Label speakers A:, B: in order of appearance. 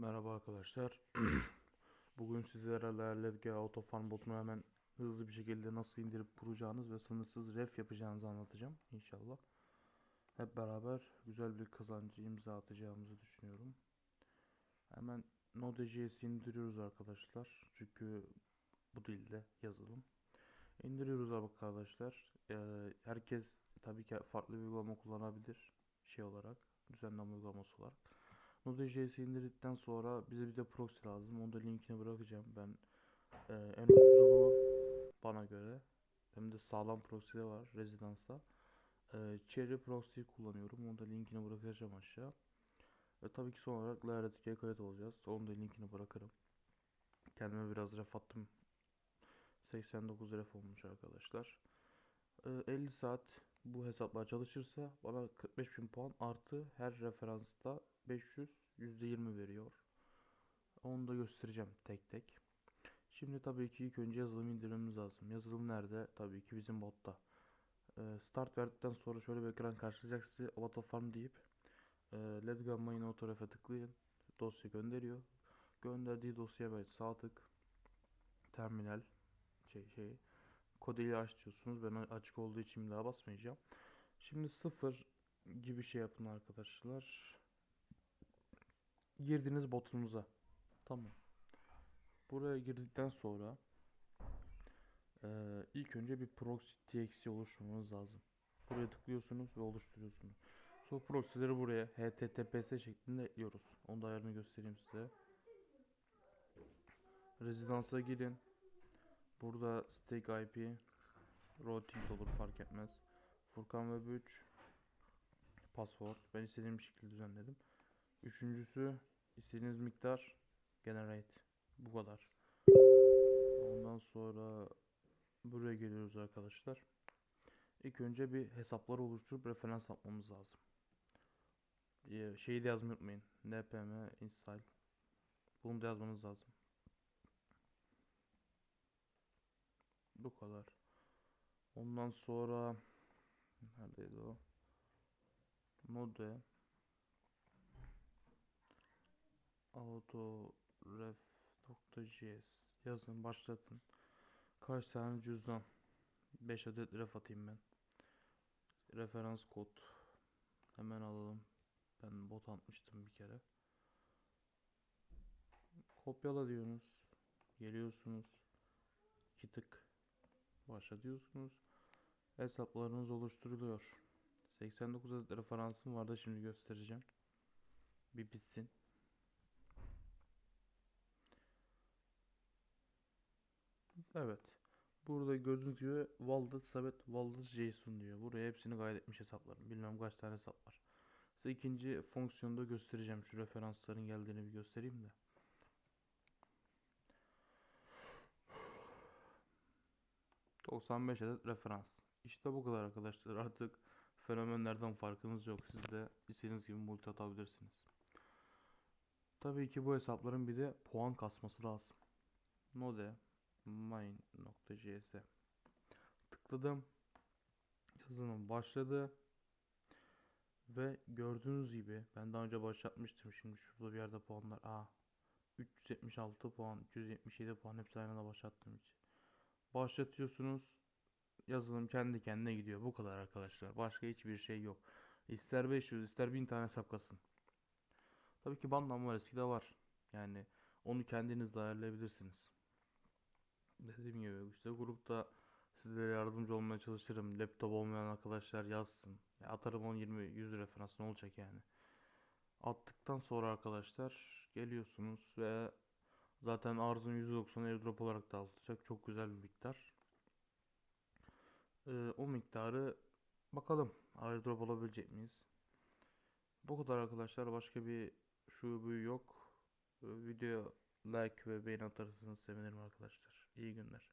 A: Merhaba arkadaşlar. Bugün sizlere LLG Auto Farm botunu hemen hızlı bir şekilde nasıl indirip kuracağınız ve sınırsız ref yapacağınızı anlatacağım inşallah. Hep beraber güzel bir kazancı imza atacağımızı düşünüyorum. Hemen Node.js'i indiriyoruz arkadaşlar. Çünkü bu dilde yazılım. İndiriyoruz arkadaşlar. Ee, herkes tabii ki farklı bir uygulama kullanabilir şey olarak, düzenleme uygulaması olarak. Node.js'i indirdikten sonra bize bir de proxy lazım. Onu da linkini bırakacağım. Ben e, en ucuzu bu bana göre. Hem de sağlam proxy de var Residence'da. E, Cherry proxy kullanıyorum. Onu da linkini bırakacağım aşağı. Ve tabii ki son olarak LRT'ye kayıt olacağız. Onun da linkini bırakırım. Kendime biraz ref attım. 89 ref olmuş arkadaşlar. E, 50 saat bu hesaplar çalışırsa bana 45.000 puan artı her referansta 500 %20 veriyor. Onu da göstereceğim tek tek. Şimdi tabii ki ilk önce yazılım indirmemiz lazım. Yazılım nerede? Tabii ki bizim botta. Ee, start verdikten sonra şöyle bir ekran karşılayacak sizi Auto Farm deyip e, Let Gamma in Auto Ref'e tıklayın. Dosya gönderiyor. Gönderdiği dosyaya böyle sağ tık terminal şey şey kodeli aç diyorsunuz. Ben açık olduğu için daha basmayacağım. Şimdi sıfır gibi şey yapın arkadaşlar. Girdiniz botunuza. Tamam. Buraya girdikten sonra eee, ilk önce bir proxy txt oluşturmanız lazım. Buraya tıklıyorsunuz ve oluşturuyorsunuz. Sonra proxy'leri buraya https şeklinde ekliyoruz. Onu da ayarını göstereyim size. Residence'a gidin. Burada stake IP routing olur fark etmez. Furkan Web 3 password. Ben istediğim şekilde düzenledim. Üçüncüsü istediğiniz miktar generate. Bu kadar. Ondan sonra buraya geliyoruz arkadaşlar. İlk önce bir hesaplar oluşturup referans yapmamız lazım. Şeyi de yazmayı unutmayın. npm install. Bunu da yazmanız lazım. Bu kadar. Ondan sonra neredeydi o? Node autoref.js yazın başlatın. Kaç tane cüzdan? 5 adet ref atayım ben. Referans kod. Hemen alalım. Ben bot atmıştım bir kere. Kopyala diyorsunuz. Geliyorsunuz. İki tık. Başla diyorsunuz. Hesaplarınız oluşturuluyor. 89 adet referansım vardı şimdi göstereceğim. Bir bitsin. Evet. Burada gördüğünüz gibi Wallet Sabet Wallet JSON diyor. Buraya hepsini kaydetmiş hesaplarım. Bilmem kaç tane hesap var. Size ikinci fonksiyonda göstereceğim. Şu referansların geldiğini bir göstereyim de. ...95 adet referans. İşte bu kadar arkadaşlar. Artık fenomenlerden farkınız yok. Siz de istediğiniz gibi multi atabilirsiniz. Tabii ki bu hesapların bir de puan kasması lazım. Node main.js tıkladım. Yazılım başladı. Ve gördüğünüz gibi ben daha önce başlatmıştım. Şimdi şurada bir yerde puanlar. Aa 376 puan, 377 puan hepsi aynı anda başlattığım için. Başlatıyorsunuz. Yazılım kendi kendine gidiyor. Bu kadar arkadaşlar. Başka hiçbir şey yok. İster 500 ister 1000 tane hesap kasın. Tabii ki banlanma riski de var. Yani onu kendiniz de ayarlayabilirsiniz. Dediğim gibi işte grupta sizlere yardımcı olmaya çalışırım. Laptop olmayan arkadaşlar yazsın. Ya atarım 10 20 100 referans ne olacak yani. Attıktan sonra arkadaşlar geliyorsunuz ve zaten arzın %90 airdrop olarak dağıtılacak. Çok güzel bir miktar. Ee, o miktarı bakalım airdrop olabilecek miyiz? Bu kadar arkadaşlar. Başka bir şu bu yok. Ee, Video like ve beğeni atarsanız sevinirim arkadaşlar. İyi günler.